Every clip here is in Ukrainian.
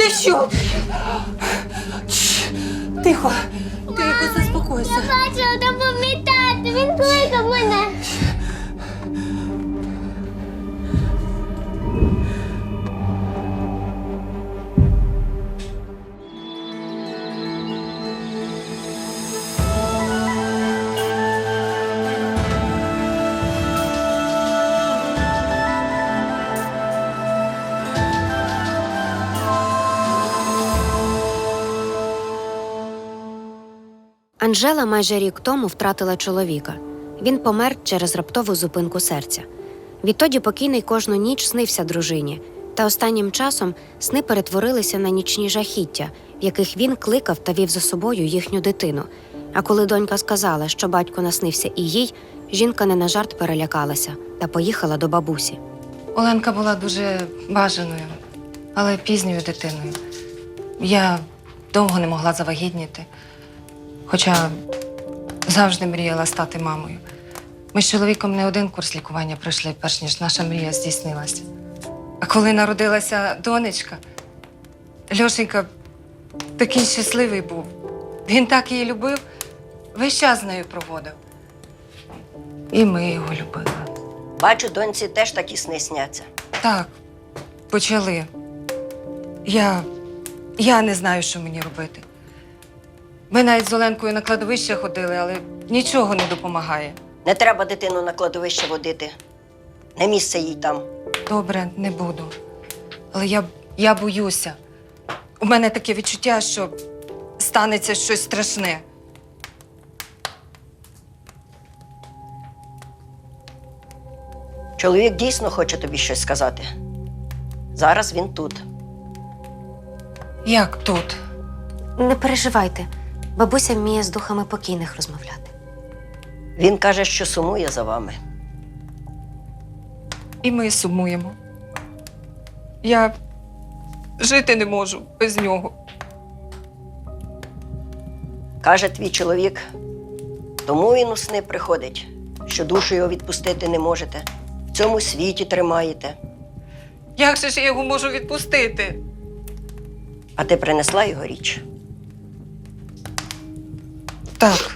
Ти що? Тихо. Тихо, заспокойся. Бачила, допомітати. він кликав мене. Анжела майже рік тому втратила чоловіка. Він помер через раптову зупинку серця. Відтоді покійний кожну ніч снився дружині, та останнім часом сни перетворилися на нічні жахіття, в яких він кликав та вів за собою їхню дитину. А коли донька сказала, що батько наснився і їй, жінка не на жарт перелякалася та поїхала до бабусі. Оленка була дуже бажаною, але пізньою дитиною. Я довго не могла завагітніти, хоча завжди мріяла стати мамою. Ми з чоловіком не один курс лікування пройшли, перш ніж наша мрія здійснилася. А коли народилася донечка, Льошенька такий щасливий був. Він так її любив, весь час з нею проводив. І ми його любили. Бачу, доньці теж такі сни сняться. Так, почали. Я. Я не знаю, що мені робити. Ми навіть з Оленкою на кладовище ходили, але нічого не допомагає. Не треба дитину на кладовище водити. Не місце їй там. Добре, не буду. Але я, я боюся. У мене таке відчуття, що станеться щось страшне. Чоловік дійсно хоче тобі щось сказати. Зараз він тут. Як тут? Не переживайте, бабуся вміє з духами покійних розмовляти. Він каже, що сумує за вами. І ми сумуємо. Я жити не можу без нього. Каже твій чоловік, тому він у сни приходить, що душу його відпустити не можете. В цьому світі тримаєте. Як же ж я його можу відпустити? А ти принесла його річ. Так.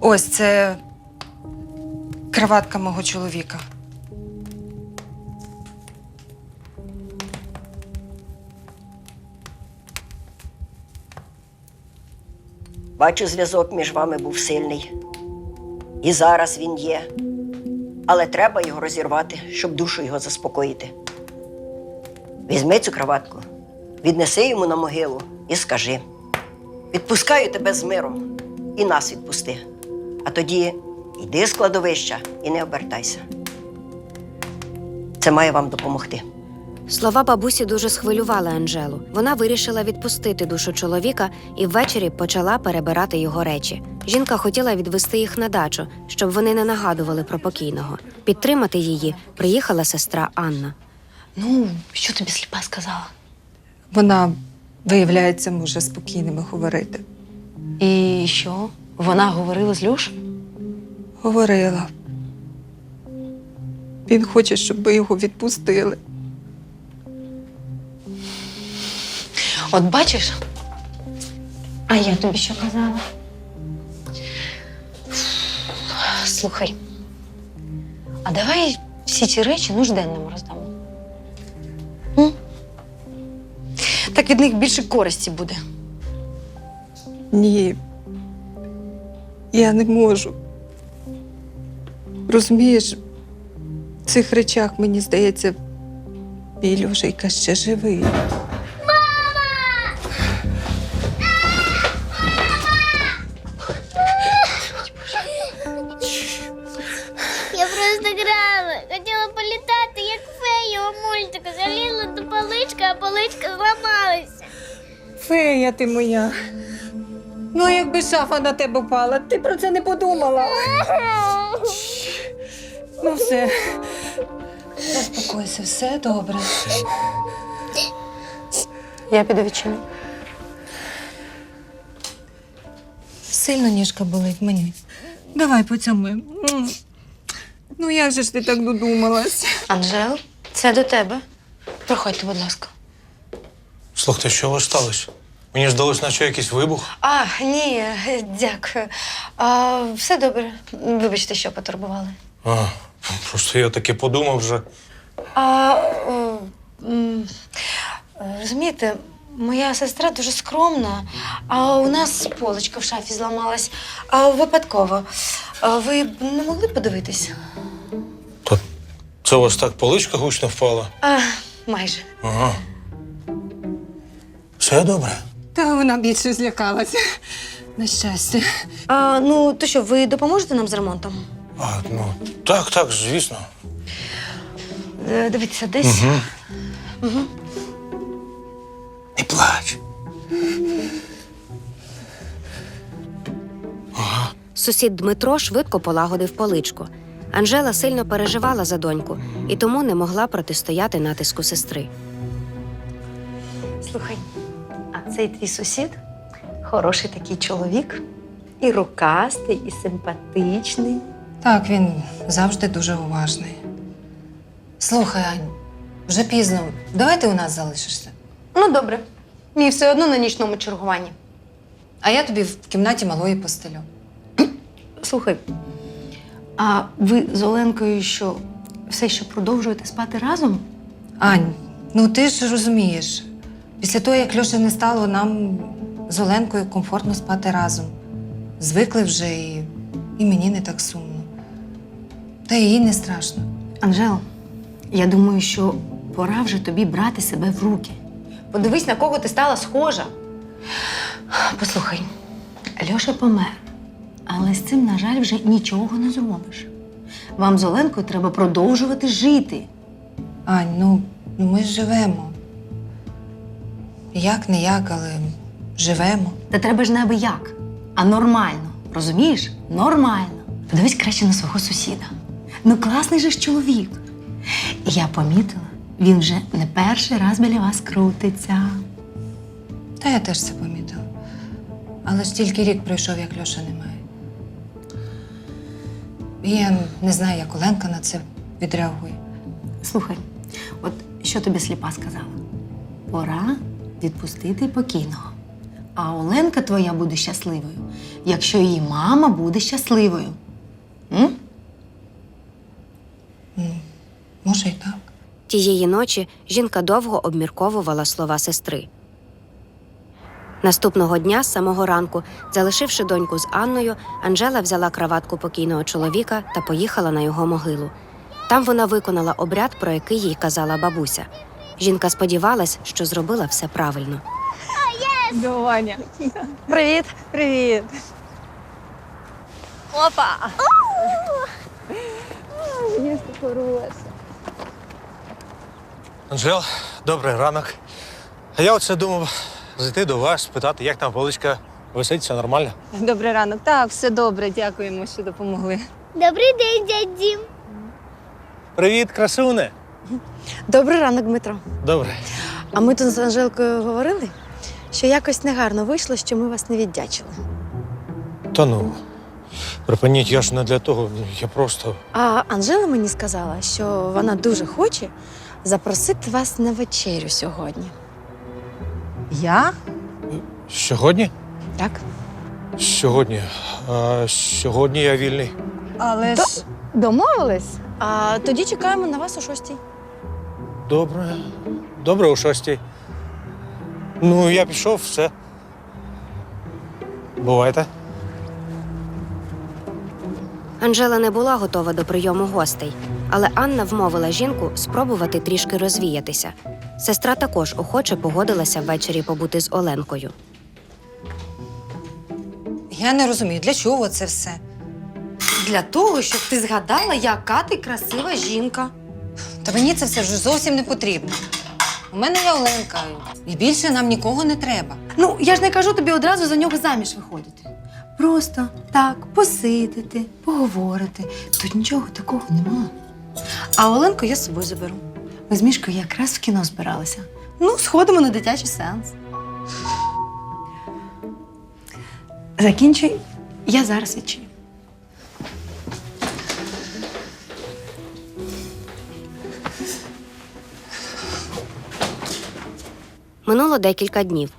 Ось це краватка мого чоловіка. Бачу, зв'язок між вами був сильний. І зараз він є. Але треба його розірвати, щоб душу його заспокоїти. Візьми цю кроватку, віднеси йому на могилу і скажи: відпускаю тебе з миром і нас відпусти. А тоді йди з кладовища і не обертайся. Це має вам допомогти. Слова бабусі дуже схвилювали Анжелу. Вона вирішила відпустити душу чоловіка і ввечері почала перебирати його речі. Жінка хотіла відвести їх на дачу, щоб вони не нагадували про покійного. Підтримати її приїхала сестра Анна. Ну, що тобі сліпа сказала? Вона, виявляється, може спокійними говорити. І що? Вона говорила з Льош? Говорила. Він хоче, щоб ми його відпустили. От бачиш, А я тобі що казала? слухай. А давай всі ці речі нужденному роздамо. М? Так від них більше користі буде. Ні. Я не можу. Розумієш, в цих речах, мені здається, мій Льошейка ще живий. Ти моя. Ну, якби шафа на тебе впала, ти про це не подумала. Ну, все. Заспокойся, все добре. Я піду відчиню. Сильно ніжка болить мені. Давай поцьомуємо. Ну, як же ж ти так додумалась? Анжел, це до тебе. Проходьте, будь ласка. Слухайте, що у вас сталося? Мені здалось, наче якийсь вибух. А, ні, дякую. А, все добре. Вибачте, що потурбували. А, просто я таки подумав вже. А, о, м, розумієте, моя сестра дуже скромна, а у нас полочка в шафі зламалась. А, випадково. А, ви б не могли подивитись? То це у вас так поличка гучно впала? А, майже. Ага. Все добре. Та вона більше злякалася. На щастя. А, ну, то що, ви допоможете нам з ремонтом? А, ну, так, так, звісно. Е, Дивіться, десь. Не плач. Сусід Дмитро швидко полагодив поличку. Анжела сильно переживала за доньку і тому не могла протистояти натиску сестри. Слухай, цей твій сусід хороший такий чоловік, і рукастий, і симпатичний. Так, він завжди дуже уважний. Слухай, Ань, вже пізно. Давай ти у нас залишишся. Ну, добре. Мій все одно на нічному чергуванні. А я тобі в кімнаті малої постелю. Слухай, а ви з Оленкою що, все ще продовжуєте спати разом? Ань, ну ти ж розумієш, після того, як Льоші не стало, нам з Оленкою комфортно спати разом. Звикли вже і, і мені не так сумно. Та їй не страшно. Анжел, я думаю, що пора вже тобі брати себе в руки. Подивись, на кого ти стала схожа. Послухай, Льоша помер, але з цим, на жаль, вже нічого не зробиш. Вам з Оленкою треба продовжувати жити. Ань, ну, ну ми ж живемо. Як не як, але живемо. Та треба ж не аби як, а нормально. Розумієш? Нормально. Подивись краще на свого сусіда. Ну, класний же ж чоловік. І я помітила, він вже не перший раз біля вас крутиться. Та я теж це помітила. Але ж тільки рік пройшов, як Льоша немає. І я не знаю, як Оленка на це відреагує. Слухай, от що тобі сліпа сказала? Пора відпустити покійного. А Оленка твоя буде щасливою, якщо її мама буде щасливою. М? Може, і так. Тієї ночі жінка довго обмірковувала слова сестри. Наступного дня, з самого ранку, залишивши доньку з Анною, Анжела взяла краватку покійного чоловіка та поїхала на його могилу. Там вона виконала обряд, про який їй казала бабуся. Жінка сподівалась, що зробила все правильно. Доня. Привіт! Привіт. Опа! Анжел, добрий ранок. А я оце думав зайти до вас, спитати, як там поличка висить, все нормально. Добрий ранок. Так, все добре, дякуємо, що допомогли. Добрий день, дядь Дім. Привіт, красуне. Добрий ранок, Дмитро. Добре. А ми тут з Анжелкою говорили, що якось негарно вийшло, що ми вас не віддячили. Та ну. Припиніть, я ж не для того, я просто. А Анжела мені сказала, що вона дуже хоче запросити вас на вечерю сьогодні. Я? Сьогодні? Так? Сьогодні. А, сьогодні я вільний. Але До- ж домовились? А тоді чекаємо на вас о шостій. Добре. Добре, о шостій. Ну, я пішов, все. Бувайте. Анжела не була готова до прийому гостей, але Анна вмовила жінку спробувати трішки розвіятися. Сестра також охоче погодилася ввечері побути з Оленкою. Я не розумію, для чого це все? Для того, щоб ти згадала, яка ти красива жінка. Та мені це все вже зовсім не потрібно. У мене є Оленка, і більше нам нікого не треба. Ну, я ж не кажу тобі одразу за нього заміж виходити. Просто так, посидити, поговорити. Тут нічого такого нема. А Оленку я з собою заберу. Ми з Мішкою якраз в кіно збиралися. Ну, сходимо на дитячий сеанс. Закінчуй, я зараз відчую. Минуло декілька днів.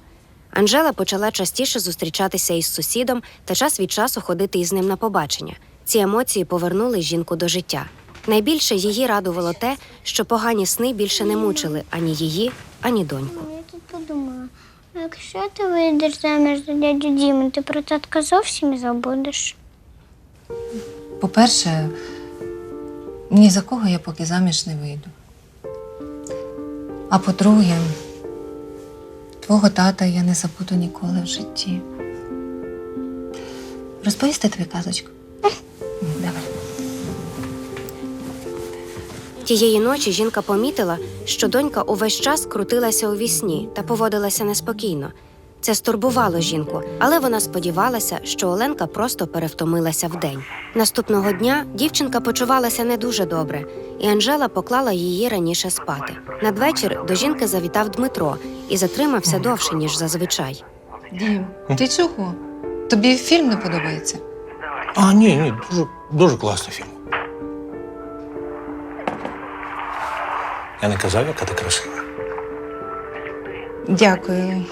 Анжела почала частіше зустрічатися із сусідом та час від часу ходити із ним на побачення. Ці емоції повернули жінку до життя. Найбільше її радувало те, що погані сни більше не мучили ані її, ані доньку. Я тут подумала, якщо ти вийдеш заміж за дядю Діму, ти про татка зовсім забудеш. По-перше, ні за кого я поки заміж не вийду. А по-друге, твого тата я не забуду ніколи в житті. Розповісти тобі казочку? Давай. Тієї ночі жінка помітила, що донька увесь час крутилася у вісні та поводилася неспокійно. Це стурбувало жінку, але вона сподівалася, що Оленка просто перевтомилася вдень. Наступного дня дівчинка почувалася не дуже добре, і Анжела поклала її раніше спати. Надвечір до жінки завітав Дмитро і затримався довше, ніж зазвичай. Дім, ти чого? Тобі фільм не подобається? А, ні, ні, дуже, дуже класний фільм. Я не казав, яка ти красива. Дякую.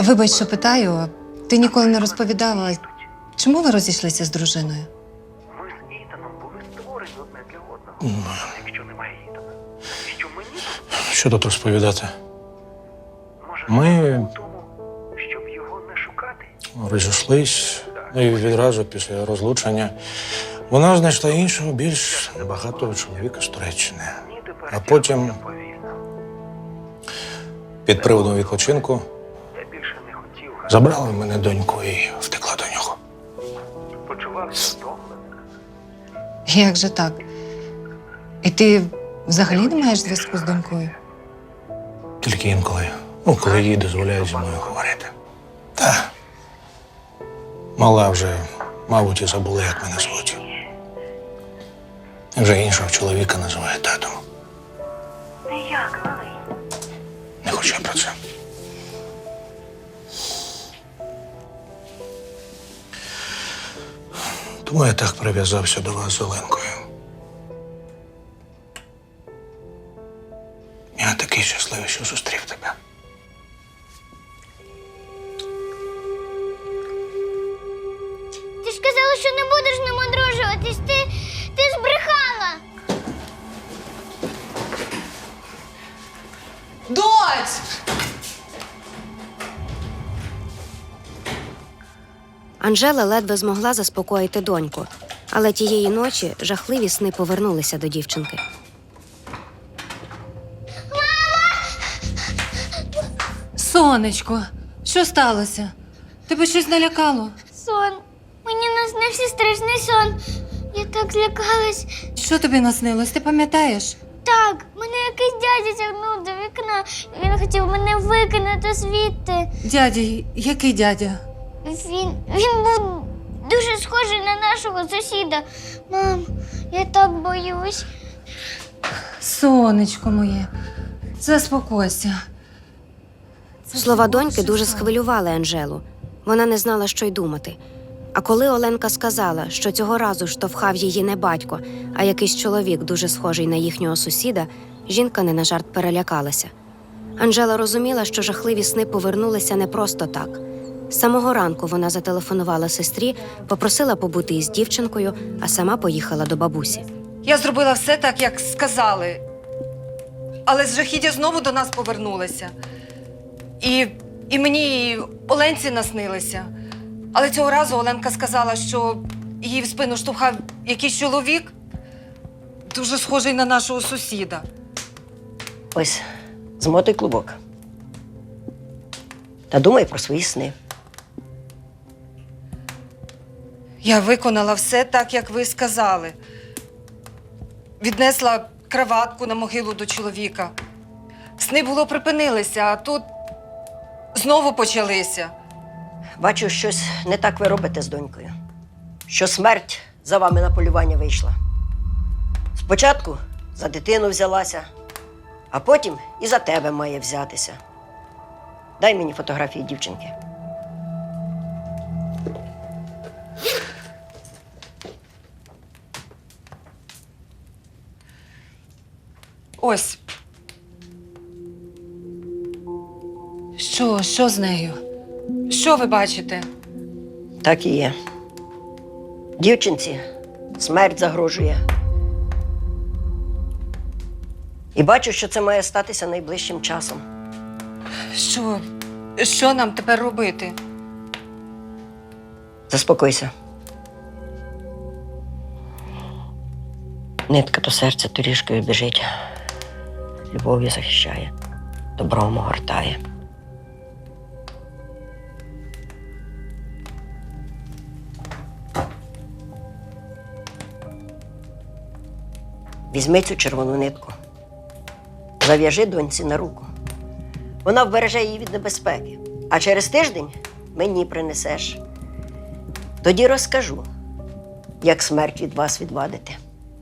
Вибач, що питаю. Ти ніколи не розповідала, чому ви розійшлися з дружиною? Ми з Ітаном були створені одне для одного. Якщо немає Ітана, що мені Що тут розповідати? Ми щоб його не шукати? розійшлись, ну і відразу після розлучення вона знайшла іншого, більш багатого чоловіка з Туреччини. А потім. Під приводом відпочинку Я більше не хотів забрала мене доньку і втекла до нього. почувався. Як же так? І ти взагалі не маєш зв'язку з донькою? Тільки інколи, ну, коли їй дозволяють зі мною говорити. Та мала вже, мабуть, і забула, як мене звуть. Вже іншого чоловіка називає татом. Ніяк, малий. Не про це. Тому я так прив'язався до вас з Оленкою. Я такий щасливий, що зустрів тебе. Анжела ледве змогла заспокоїти доньку, але тієї ночі жахливі сни повернулися до дівчинки. Сонечко, що сталося? Тебе щось налякало? Сон. Мені наснився страшний сон. Я так злякалась. Що тобі наснилось? Ти пам'ятаєш? Так, мене якийсь дядя тягнув до вікна. Він хотів мене викинути звідти. Дядя, який дядя? Він, він був дуже схожий на нашого сусіда. Мам, я так боюсь. Сонечко моє, заспокойся. Слова доньки дуже схвилювали Анжелу. Вона не знала, що й думати. А коли Оленка сказала, що цього разу штовхав її не батько, а якийсь чоловік, дуже схожий на їхнього сусіда, жінка не на жарт перелякалася. Анжела розуміла, що жахливі сни повернулися не просто так. З самого ранку вона зателефонувала сестрі, попросила побути із дівчинкою, а сама поїхала до бабусі. Я зробила все так, як сказали. Але з жахіття знову до нас повернулися. І, і мені і Оленці наснилися. Але цього разу Оленка сказала, що її в спину штовхав якийсь чоловік, дуже схожий на нашого сусіда. Ось, змотуй клубок. Та думай про свої сни. Я виконала все так, як ви сказали. Віднесла краватку на могилу до чоловіка. Сни було припинилися, а тут знову почалися. Бачу, щось не так ви робите з донькою. Що смерть за вами на полювання вийшла. Спочатку за дитину взялася, а потім і за тебе має взятися. Дай мені фотографії дівчинки. Ось. Що, що з нею? Що ви бачите? Так і є. Дівчинці смерть загрожує. І бачу, що це має статися найближчим часом. Що? Що нам тепер робити? Заспокойся. Нитка до серця торішкою біжить, любов'ю захищає, добром огортає. Візьми цю червону нитку, зав'яжи доньці на руку. Вона вбереже її від небезпеки, а через тиждень мені принесеш. Тоді розкажу, як смерть від вас відвадити.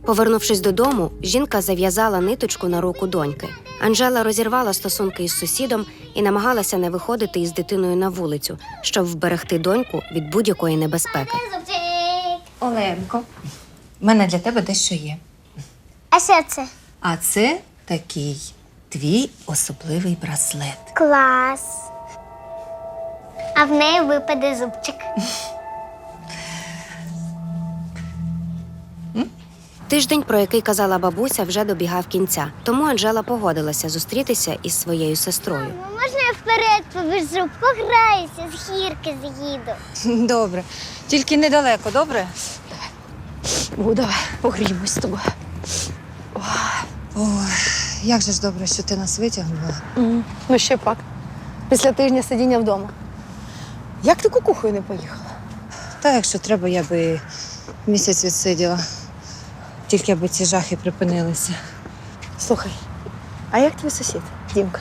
Повернувшись додому, жінка зав'язала ниточку на руку доньки. Анжела розірвала стосунки із сусідом і намагалася не виходити із дитиною на вулицю, щоб вберегти доньку від будь-якої небезпеки. Оленко, в мене для тебе дещо є. А що це? А це такий твій особливий браслет. Клас. А в неї випаде зубчик. Тиждень, про який казала бабуся, вже добігав кінця, тому Анжела погодилася зустрітися із своєю сестрою. Ну, можна я вперед побіжу, пограюся, з гірки з'їду. Добре. Тільки недалеко, добре? Давай. О, давай, погріємось з тобою. Ой, як же ж добре, що ти нас витягнула. Ну ще пак. Після тижня сидіння вдома. Як ти кукухою не поїхала? Та якщо треба, я би місяць відсиділа. Тільки аби ці жахи припинилися. Слухай, а як твій сусід, Дімка?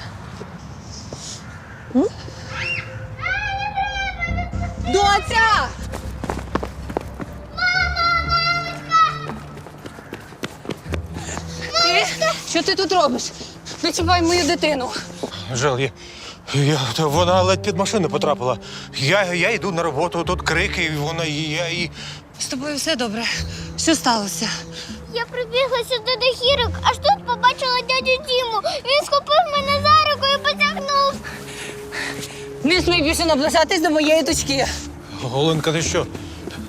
Доця! Ти? Що ти тут робиш? Не чіпай мою дитину. Жел, я, я, та вона ледь під машину потрапила. Я, я йду на роботу, тут крики, і вона і я і. З тобою все добре. Що сталося? Я прибігла сюди до гірок, аж тут побачила дядю Діму. Він схопив мене за руку і потягнув. Не смій більше наближатись до моєї дочки. Оленка, ти що?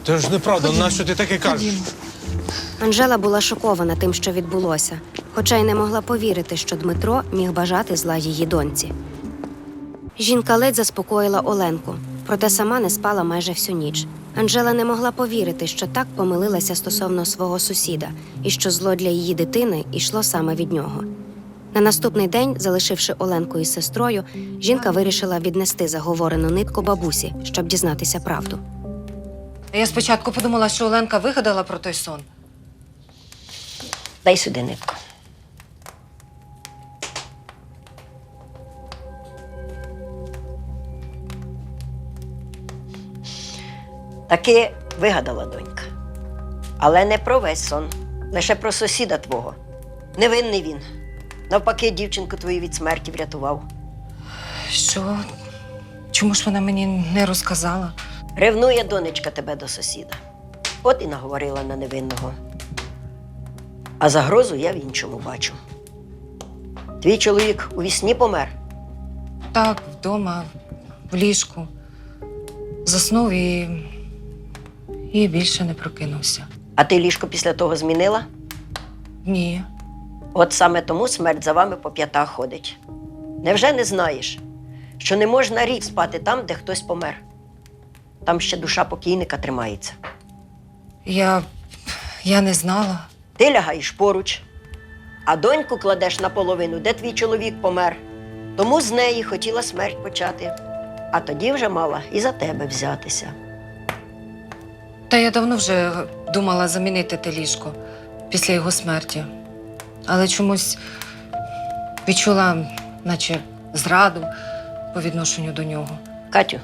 Це ж неправда, нащо ти таке кажеш? Анжела була шокована тим, що відбулося, хоча й не могла повірити, що Дмитро міг бажати зла її доньці. Жінка ледь заспокоїла Оленку, проте сама не спала майже всю ніч. Анжела не могла повірити, що так помилилася стосовно свого сусіда і що зло для її дитини йшло саме від нього. На наступний день, залишивши Оленку із сестрою, жінка вирішила віднести заговорену нитку бабусі, щоб дізнатися правду. Я спочатку подумала, що Оленка вигадала про той сон. Дай сюди нитку. Таки вигадала донька. Але не про весь сон, лише про сусіда твого. Невинний він. Навпаки, дівчинку твою від смерті врятував. Що? Чому ж вона мені не розказала? Ревнує донечка тебе до сусіда. От і наговорила на невинного. А загрозу я в іншому бачу. Твій чоловік у вісні помер. Так, вдома, в ліжку. Заснув і. І більше не прокинувся. А ти ліжко після того змінила? Ні. От саме тому смерть за вами по п'ятах ходить. Невже не знаєш, що не можна рік спати там, де хтось помер? Там ще душа покійника тримається. Я. я не знала. Ти лягаєш поруч, а доньку кладеш наполовину, де твій чоловік помер. Тому з неї хотіла смерть почати, а тоді вже мала і за тебе взятися. Та я давно вже думала замінити те ліжко після його смерті. Але чомусь відчула, наче зраду по відношенню до нього. Катю,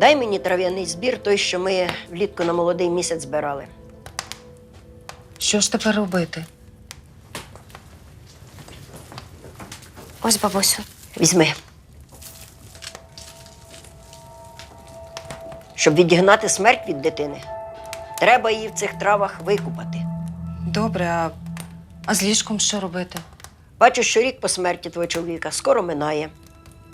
дай мені трав'яний збір, той, що ми влітку на молодий місяць збирали. Що ж тепер робити? Ось бабусю. Візьми. Щоб відігнати смерть від дитини, треба її в цих травах викупати. Добре, а, а з ліжком що робити? Бачу, що рік по смерті твого чоловіка скоро минає.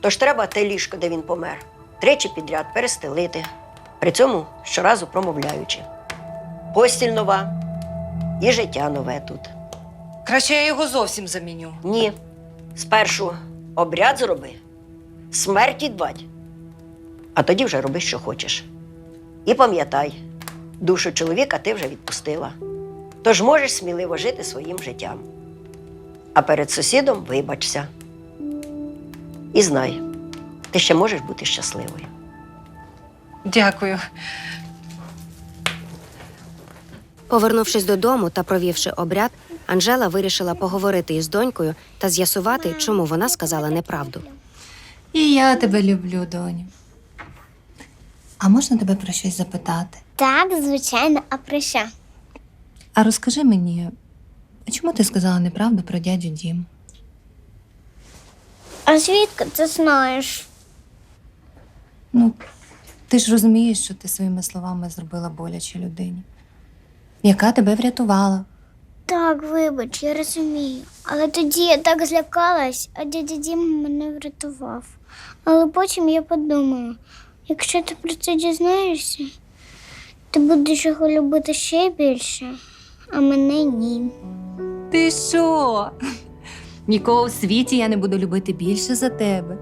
Тож треба те ліжко, де він помер, тричі підряд перестелити, при цьому щоразу промовляючи. Постіль нова і життя нове тут. Краще я його зовсім заміню. Ні. Спершу обряд зроби, смерть відбать, а тоді вже роби, що хочеш. І пам'ятай, душу чоловіка ти вже відпустила. Тож можеш сміливо жити своїм життям. А перед сусідом вибачся. І знай, ти ще можеш бути щасливою. Дякую. Повернувшись додому та провівши обряд, Анжела вирішила поговорити із донькою та з'ясувати, чому вона сказала неправду. І я тебе люблю, доню. А можна тебе про щось запитати? Так, звичайно, а про що? А розкажи мені, а чому ти сказала неправду про дядю Дім? А звідки ти знаєш? Ну, ти ж розумієш, що ти своїми словами зробила боляче людині, яка тебе врятувала. Так, вибач, я розумію. Але тоді я так злякалась, а дядя Дім мене врятував. Але потім я подумала, якщо ти про це дізнаєшся, ти будеш його любити ще більше, а мене ні. Ти що? Нікого в світі я не буду любити більше за тебе.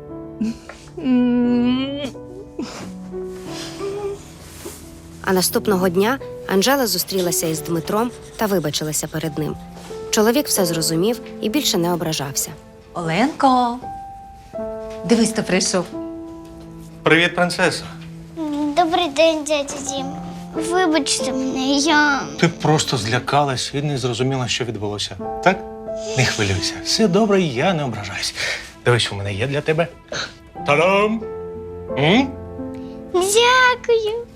А наступного дня Анжела зустрілася із Дмитром та вибачилася перед ним. Чоловік все зрозумів і більше не ображався. Оленко, дивись, хто прийшов. Привіт, принцеса. Добрий день, дядя Дім. Вибачте мене, я. Ти просто злякалась і не зрозуміла, що відбулося. Так? Не хвилюйся. Все добре, я не ображаюсь. Дивись, у мене є для тебе. Та-дам! М? Дякую.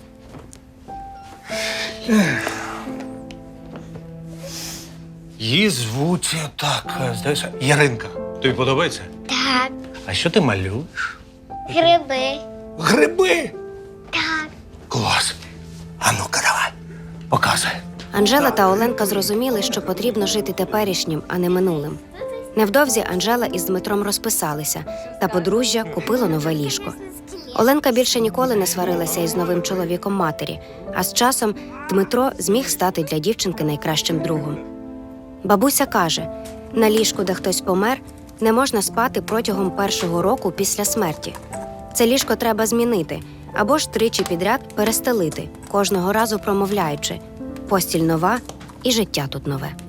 Її звуть так, е, здається, Яринка. Тобі подобається? Так, А що ти малюєш? гриби. Гриби! Так. Клас. А ну-ка, давай. Показуй. Анжела та Оленка зрозуміли, що потрібно жити теперішнім, а не минулим. Невдовзі Анжела із Дмитром розписалися, та подружжя купило нове ліжко. Оленка більше ніколи не сварилася із новим чоловіком матері, а з часом Дмитро зміг стати для дівчинки найкращим другом. Бабуся каже: на ліжку, де хтось помер, не можна спати протягом першого року після смерті. Це ліжко треба змінити або ж тричі підряд перестелити, кожного разу промовляючи постіль нова і життя тут нове.